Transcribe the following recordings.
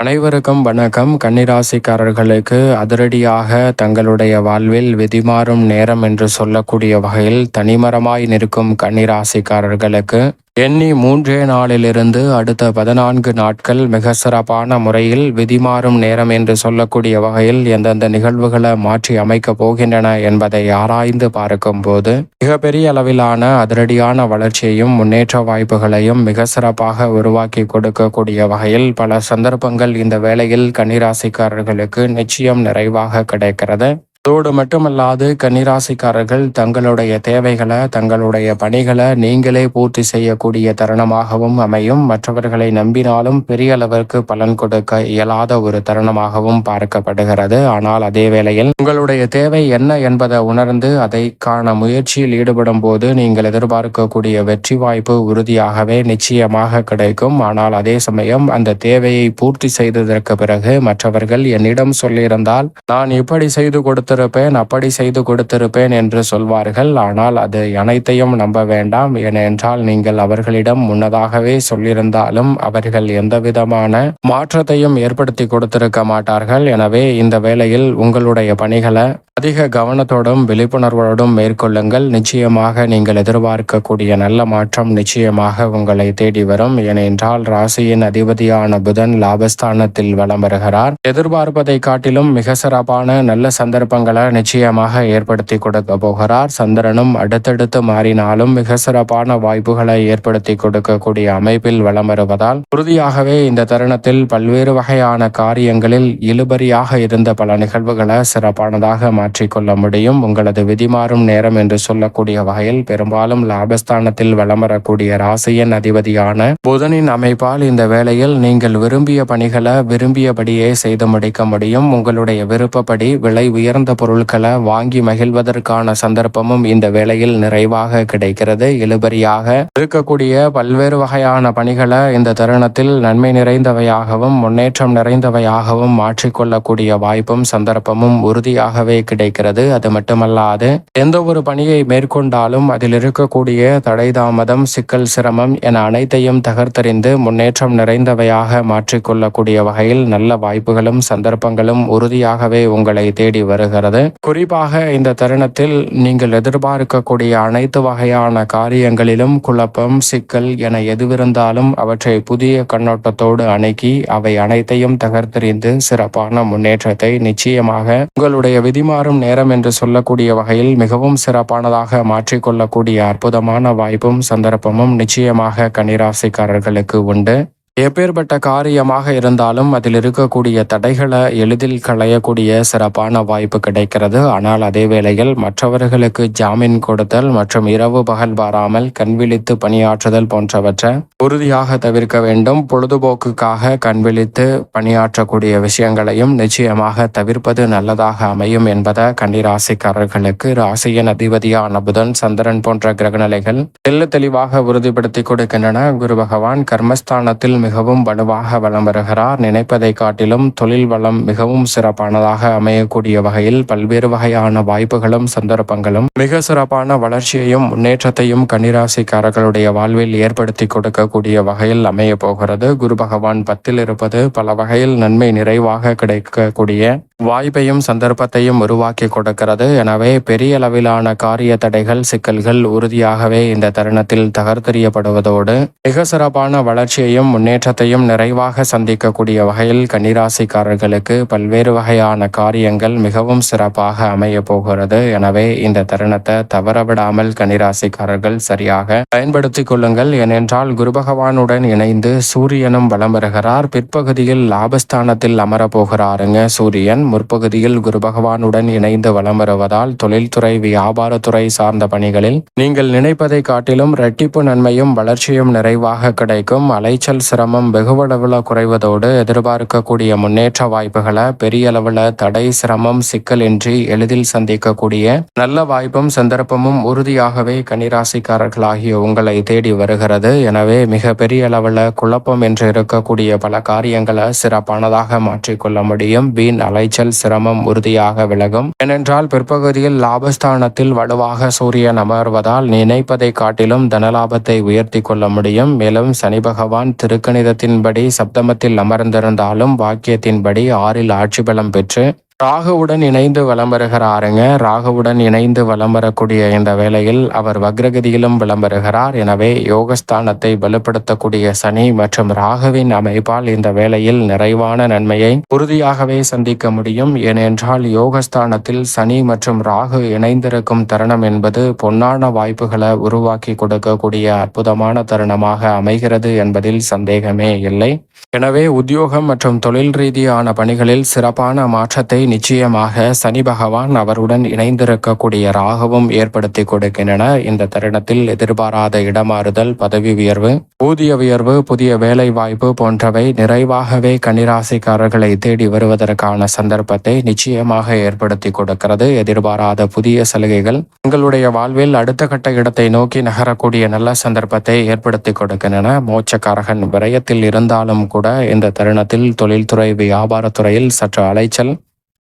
அனைவருக்கும் வணக்கம். கன்னிராசிக்காரர்களுக்கு அதிரடியாக தங்களுடைய வாழ்வில் விதிமாறும் நேரம் என்று சொல்லக்கூடிய வகையில் தனிமரமாய் நிற்கும் கன்னிராசிக்காரர்களுக்கு எண்ணி மூன்றே நாளிலிருந்து அடுத்த பதினான்கு நாட்கள் மிக சிறப்பான முறையில் விதிமாறும் நேரம் என்று சொல்லக்கூடிய வகையில் எந்தெந்த நிகழ்வுகளை மாற்றி அமைக்கப் போகின்றன என்பதை ஆராய்ந்து பார்க்கும்போது மிகப்பெரிய அளவிலான அதிரடியான வளர்ச்சியையும் முன்னேற்ற வாய்ப்புகளையும் மிக சிறப்பாக உருவாக்கி கொடுக்கக்கூடிய வகையில் பல சந்தர்ப்பங்கள் இந்த வேளையில் கன்னிராசிக்காரர்களுக்கு நிச்சயம் நிறைவாக கிடைக்கிறது. அதோடு மட்டுமல்லாது கன்னிராசிக்காரர்கள் தங்களுடைய தேவைகளை தங்களுடைய பணிகளை நீங்களே பூர்த்தி செய்யக்கூடிய தருணமாகவும் அமையும். மற்றவர்களை நம்பினாலும் பெரிய அளவிற்கு பலன் கொடுக்க இயலாத ஒரு தருணமாகவும் பார்க்கப்படுகிறது. ஆனால் அதே வேளையில் உங்களுடைய தேவை என்ன என்பதை உணர்ந்து அதைக்கான முயற்சியில் ஈடுபடும் போது நீங்கள் எதிர்பார்க்கக்கூடிய வெற்றி வாய்ப்பு உறுதியாகவே நிச்சயமாக கிடைக்கும். ஆனால் அதே சமயம் அந்த தேவையை பூர்த்தி செய்ததற்கு பிறகு மற்றவர்கள் என்னிடம் சொல்லியிருந்தால் நான் இப்படி செய்து கொடுத்த கொடுத்திருப்பேன் அப்படி செய்து கொடுத்திருப்பேன் என்று சொல்வார்கள். ஆனால் அது அனைத்தையும் நம்ப வேண்டாம். ஏனென்றால் நீங்கள் அவர்களிடம் முன்னதாகவே சொல்லியிருந்தாலும் அவர்கள் எந்த விதமான மாற்றத்தையும் ஏற்படுத்தி கொடுத்திருக்க மாட்டார்கள். எனவே இந்த வேளையில் உங்களுடைய பணிகளை அதிக கவனத்தோடும் விழிப்புணர்வோடும் மேற்கொள்ளுங்கள். நிச்சயமாக நீங்கள் எதிர்பார்க்கக்கூடிய நல்ல மாற்றம் நிச்சயமாக உங்களை தேடி வரும். ஏனென்றால் ராசியின் அதிபதியான புதன் லாபஸ்தானத்தில் வலம் வருகிறார். எதிர்பார்ப்பதை காட்டிலும் மிக சிறப்பான நல்ல சந்தர்ப்பங்கள் நிச்சயமாக ஏற்படுத்தி கொடுக்க போகிறார். சந்திரனும் அடுத்தடுத்து மாறினாலும் மிக சிறப்பான வாய்ப்புகளை ஏற்படுத்தி கொடுக்கக்கூடிய அமைப்பில் வளம் வருவதால் உறுதியாகவே இந்த தருணத்தில் பல்வேறு வகையான காரியங்களில் இழுபறியாக இருந்த பல நிகழ்வுகளை சிறப்பானதாக மாற்றிக்கொள்ள முடியும். உங்களது விதிமாறும் நேரம் என்று சொல்லக்கூடிய வகையில் பெரும்பாலும் லாபஸ்தானத்தில் வளம் வரக்கூடிய ராசியின் அதிபதியான புதனின் அமைப்பால் இந்த வேளையில் நீங்கள் விரும்பிய பணிகளை விரும்பியபடியே செய்து முடிக்க முடியும். உங்களுடைய விருப்பப்படி விலை உயர்ந்த பொருட்களை வாங்கி மகிழ்வதற்கான சந்தர்ப்பமும் இந்த வேளையில் நிறைவாக கிடைக்கிறது. இழுபறியாக இருக்கக்கூடிய பல்வேறு வகையான பணிகளை இந்த தருணத்தில் நன்மை நிறைந்தவையாகவும் முன்னேற்றம் நிறைந்தவையாகவும் மாற்றிக்கொள்ளக்கூடிய வாய்ப்பும் சந்தர்ப்பமும் உறுதியாகவே கிடைக்கிறது. அது மட்டுமல்லாது எந்த ஒரு பணியை மேற்கொண்டாலும் அதில் இருக்கக்கூடிய தடை தாமதம் சிக்கல் சிரமம் என அனைத்தையும் தகர்த்தறிந்து முன்னேற்றம் நிறைந்தவையாக மாற்றிக்கொள்ளக்கூடிய வகையில் நல்ல வாய்ப்புகளும் சந்தர்ப்பங்களும் உறுதியாகவே உங்களை தேடி வருகிறது. குறிப்பாக இந்த தருணத்தில் நீங்கள் எதிர்பார்க்கக்கூடிய அனைத்து வகையான காரியங்களிலும் குழப்பம் சிக்கல் என எதுவிருந்தாலும் அவற்றை புதிய கண்ணோட்டத்தோடு அணுகி அவை அனைத்தையும் தகர்த்தெறிந்து சிறப்பான முன்னேற்றத்தை நிச்சயமாக உங்களுடைய விதிமாறும் நேரம் என்று சொல்லக்கூடிய வகையில் மிகவும் சிறப்பானதாக மாற்றிக்கொள்ளக்கூடிய அற்புதமான வாய்ப்பும் சந்தர்ப்பமும் நிச்சயமாக கனிராசிக்காரர்களுக்கு உண்டு. எப்பேற்பட்ட காரியமாக இருந்தாலும் அதில் இருக்கக்கூடிய தடைகளை எளிதில் களையக்கூடிய சிறப்பான வாய்ப்பு கிடைக்கிறது. ஆனால் அதே வேளையில் மற்றவர்களுக்கு ஜாமீன் கொடுத்தல் மற்றும் இரவு பகல் பாராமல் கண்விழித்து பணியாற்றுதல் போன்றவற்றை உறுதியாக தவிர்க்க வேண்டும். பொழுதுபோக்குக்காக கண்விழித்து பணியாற்றக்கூடிய விஷயங்களையும் நிச்சயமாக தவிர்ப்பது நல்லதாக அமையும் என்பதை கன்னிராசிக்காரர்களுக்கு ராசியின் அதிபதியான புதன் சந்திரன் போன்ற கிரகநிலைகள் தெல்ல தெளிவாக உறுதிப்படுத்தி கொடுக்கின்றன. குரு பகவான் கர்மஸ்தானத்தில் மிகவும் வலுவாக வளம் வருகிறார். நினைப்பதை காட்டிலும் தொழில் வளம் மிகவும் சிறப்பானதாக அமையக்கூடிய வகையில் பல்வேறு வகையான வாய்ப்புகளும் சந்தர்ப்பங்களும் மிக சிறப்பான வளர்ச்சியையும் முன்னேற்றத்தையும் கன்னிராசிக்காரர்களுடைய வாழ்வில் ஏற்படுத்தி கொடுக்கக்கூடிய வகையில் அமைய போகிறது. குரு பகவான் பத்தில் இருப்பது பல வகையில் நன்மை நிறைவாக கிடைக்கக்கூடிய வாய்ப்பையும் சந்தர்ப்பத்தையும் உருவாக்கி கொடுக்கிறது. எனவே பெரிய அளவிலான காரிய தடைகள் சிக்கல்கள் உறுதியாகவே இந்த தருணத்தில் தகர்த்தெறியப்படுவதோடு மிக சிறப்பான வளர்ச்சியையும் முன்னேற்றத்தையும் நிறைவாக சந்திக்கக்கூடிய வகையில் கன்னிராசிக்காரர்களுக்கு பல்வேறு வகையான காரியங்கள் மிகவும் சிறப்பாக அமைய போகிறது. எனவே இந்த தருணத்தை தவறவிடாமல் கன்னிராசிக்காரர்கள் சரியாக பயன்படுத்திக் கொள்ளுங்கள். ஏனென்றால் குரு பகவானுடன் இணைந்து சூரியனும் வலம் வருகிறார். பிற்பகுதியில் லாபஸ்தானத்தில் அமரப்போகிறாருங்க சூரியன். முற்பகுதியில் குரு பகவானுடன் இணைந்து வலம் வருவதால் தொழில்துறை வியாபாரத்துறை சார்ந்த பணிகளில் நீங்கள் நினைப்பதை காட்டிலும் இரட்டிப்பு நன்மையும் வளர்ச்சியும் நிறைவாக கிடைக்கும். அலைச்சல் சிரமம் வெகுவளவில் குறைவதோடு எதிர்பார்க்கக்கூடிய முன்னேற்ற வாய்ப்புகளை பெரிய அளவில் தடை சிரமம் சிக்கலின்றி எளிதில் சந்திக்கக்கூடிய நல்ல வாய்ப்பும் சந்தர்ப்பமும் உறுதியாகவே கன்னிராசிக்காரர்களாகிய உங்களை தேடி வருகிறது. எனவே மிக பெரிய அளவில் குழப்பம் என்று இருக்கக்கூடிய பல காரியங்களை சிறப்பானதாக மாற்றிக்கொள்ள முடியும். வீண் அலைச்சல் அலைச்சல் சிரமம் உறுதியாக விலகும். ஏனென்றால் பிற்பகுதியில் லாபஸ்தானத்தில் வலுவாக சூரியன் அமர்வதால் நினைப்பதை காட்டிலும் தனலாபத்தை உயர்த்தி கொள்ள முடியும். மேலும் சனி பகவான் திருக்கணிதத்தின்படி சப்தமத்தில் அமர்ந்திருந்தாலும் வாக்கியத்தின்படி ஆறில் ஆட்சி பலம் பெற்று ராகுவுடன் இணைந்து வலம் வருகிறாருங்க ராகுவுடன் இணைந்து வலம் வரக்கூடிய இந்த வேளையில் அவர் வக்ரகதியிலும் வலம் வருகிறார் எனவே யோகஸ்தானத்தை வலுப்படுத்தக்கூடிய சனி மற்றும் ராகுவின் அமைப்பால் இந்த வேளையில் நிறைவான நன்மையை உறுதியாகவே சந்திக்க முடியும். ஏனென்றால் யோகஸ்தானத்தில் சனி மற்றும் ராகு இணைந்திருக்கும் தருணம் என்பது பொன்னான வாய்ப்புகளை உருவாக்கி கொடுக்கக்கூடிய அற்புதமான தருணமாக அமைகிறது என்பதில் சந்தேகமே இல்லை. எனவே உத்தியோகம் மற்றும் தொழில் ரீதியான பணிகளில் சிறப்பான மாற்றத்தை நிச்சயமாக சனி பகவான் அவருடன் இணைந்திருக்கக்கூடிய ராகவும் ஏற்படுத்தி கொடுக்கின்றன. இந்த தருணத்தில் எதிர்பாராத இடமாறுதல் பதவி உயர்வு ஊதிய உயர்வு புதிய வேலை வாய்ப்பு போன்றவை நிறைவாகவே கன்னிராசிக்காரர்களை தேடி வருவதற்கான சந்தர்ப்பத்தை நிச்சயமாக ஏற்படுத்தி கொடுக்கிறது. எதிர்பாராத புதிய சலுகைகள் உங்களுடைய வாழ்வில் அடுத்த கட்ட இடத்தை நோக்கி நகரக்கூடிய நல்ல சந்தர்ப்பத்தை ஏற்படுத்தி கொடுக்கின்றன. மோட்சக்காரகன் விரயத்தில் இருந்தாலும் கூட இந்த தருணத்தில் தொழில்துறை வியாபாரத்துறையில் சற்று அலைச்சல்.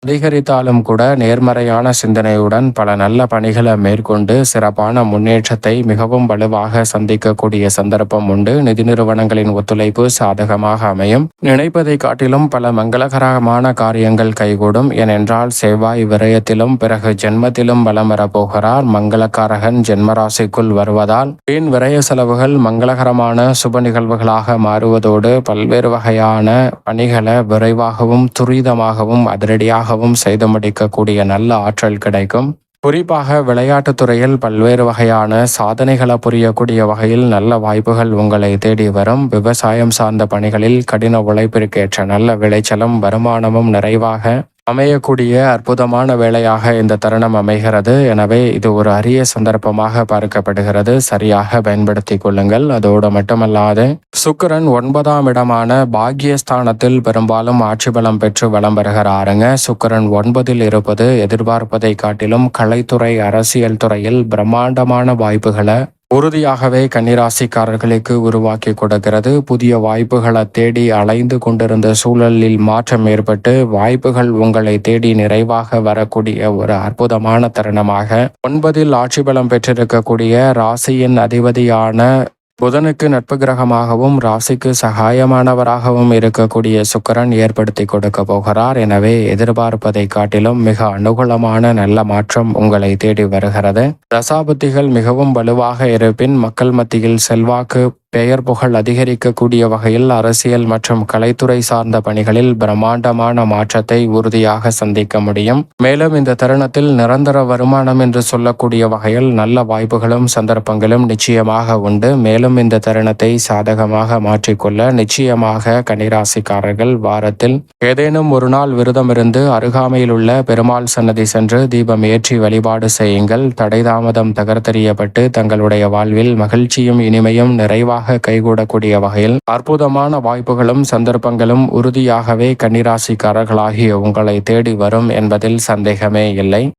அதிகரித்தாலும் கூட நேர்மறையான சிந்தனையுடன் பல நல்ல பணிகளை மேற்கொண்டு சிறப்பான முன்னேற்றத்தை மிகவும் வலுவாக சந்திக்கக்கூடிய சந்தர்ப்பம் உண்டு. நிதி நிறுவனங்களின் ஒத்துழைப்பு சாதகமாக அமையும். நினைப்பதை காட்டிலும் பல மங்களகரமான காரியங்கள் கைகூடும். ஏனென்றால் செவ்வாய் விரயத்திலும் பிறகு ஜென்மத்திலும் வலம் வரப்போகிறார். மங்களக்காரகன் ஜென்மராசிக்குள் வருவதால் வீண் விரய செலவுகள் மங்களகரமான சுப நிகழ்வுகளாக மாறுவதோடு பல்வேறு வகையான பணிகளை விரைவாகவும் துரிதமாகவும் அதிரடியாக வேகமாகவும் செய்து நல்ல ஆற்றல் கிடைக்கும். குறிப்பாக விளையாட்டுத் துறையில் பல்வேறு வகையான சாதனைகளை புரியக்கூடிய வகையில் நல்ல வாய்ப்புகள் உங்களை தேடி வரும். விவசாயம் சார்ந்த பணிகளில் கடின உழைப்பிற்கேற்ற நல்ல விளைச்சலும் வருமானமும் நிறைவாக அமையக்கூடிய அற்புதமான வேலையாக இந்த தருணம் அமைகிறது. எனவே இது ஒரு அரிய சந்தர்ப்பமாக பார்க்கப்படுகிறது. சரியாக பயன்படுத்தி கொள்ளுங்கள். அதோடு மட்டுமல்லாது சுக்கரன் ஒன்பதாம் இடமான பாக்யஸ்தானத்தில் பெரும்பாலும் ஆட்சி பலம் பெற்று வலம் வருகிறாருங்க. சுக்கரன் ஒன்பதில் இருப்பது எதிர்பார்ப்பதை காட்டிலும் கலைத்துறை அரசியல் துறையில் பிரம்மாண்டமான வாய்ப்புகளை உறுதியாகவே கன்னிராசிக்காரர்களுக்கு உருவாக்கி கொடுக்கிறது. புதிய வாய்ப்புகளை தேடி அலைந்து கொண்டிருந்த சூழலில் மாற்றம் ஏற்பட்டு வாய்ப்புகள் உங்களை தேடி நிறைவாக வரக்கூடிய ஒரு அற்புதமான தருணமாக. ஒன்பதில் ஆட்சி பலம் பெற்றிருக்கக்கூடிய ராசியின் அதிபதியான புதனுக்கு நட்பு கிரகமாகவும் ராசிக்கு சகாயமானவராகவும் இருக்கக்கூடிய சுக்கரன் ஏற்படுத்தி கொடுக்க போகிறார். எனவே எதிர்பார்ப்பதை காட்டிலும் மிக அனுகூலமான நல்ல மாற்றம் உங்களை தேடி வருகிறது. தசாபுத்திகள் மிகவும் வலுவாக இருப்பின் மக்கள் மத்தியில் செல்வாக்கு பெயர் புகழ் அதிகரிக்கக்கூடிய வகையில் அரசியல் மற்றும் கலைத்துறை சார்ந்த பணிகளில் பிரம்மாண்டமான மாற்றத்தை உறுதியாக சந்திக்க முடியும். மேலும் இந்த தருணத்தில் நிரந்தர வருமானம் என்று சொல்லக்கூடிய வகையில் நல்ல வாய்ப்புகளும் சந்தர்ப்பங்களும் நிச்சயமாக உண்டு. மேலும் இந்த தருணத்தை சாதகமாக மாற்றிக்கொள்ள நிச்சயமாக கன்னிராசிக்காரர்கள் வாரத்தில் ஏதேனும் ஒரு நாள் விரதம் இருந்து அருகாமையில் உள்ள பெருமாள் சன்னதி சென்று தீபம் ஏற்றி வழிபாடு செய்யுங்கள். தடை தாமதம் தகர்த்தெறியப்பட்டு தங்களுடைய வாழ்வில் மகிழ்ச்சியும் இனிமையும் நிறைவாக கைகூடக்கூடிய வகையில் அற்புதமான வாய்ப்புகளும் சந்தர்ப்பங்களும் உறுதியாகவே கன்னிராசிக்காரர்களாகிய உங்களை தேடி வரும் என்பதில் சந்தேகமே இல்லை.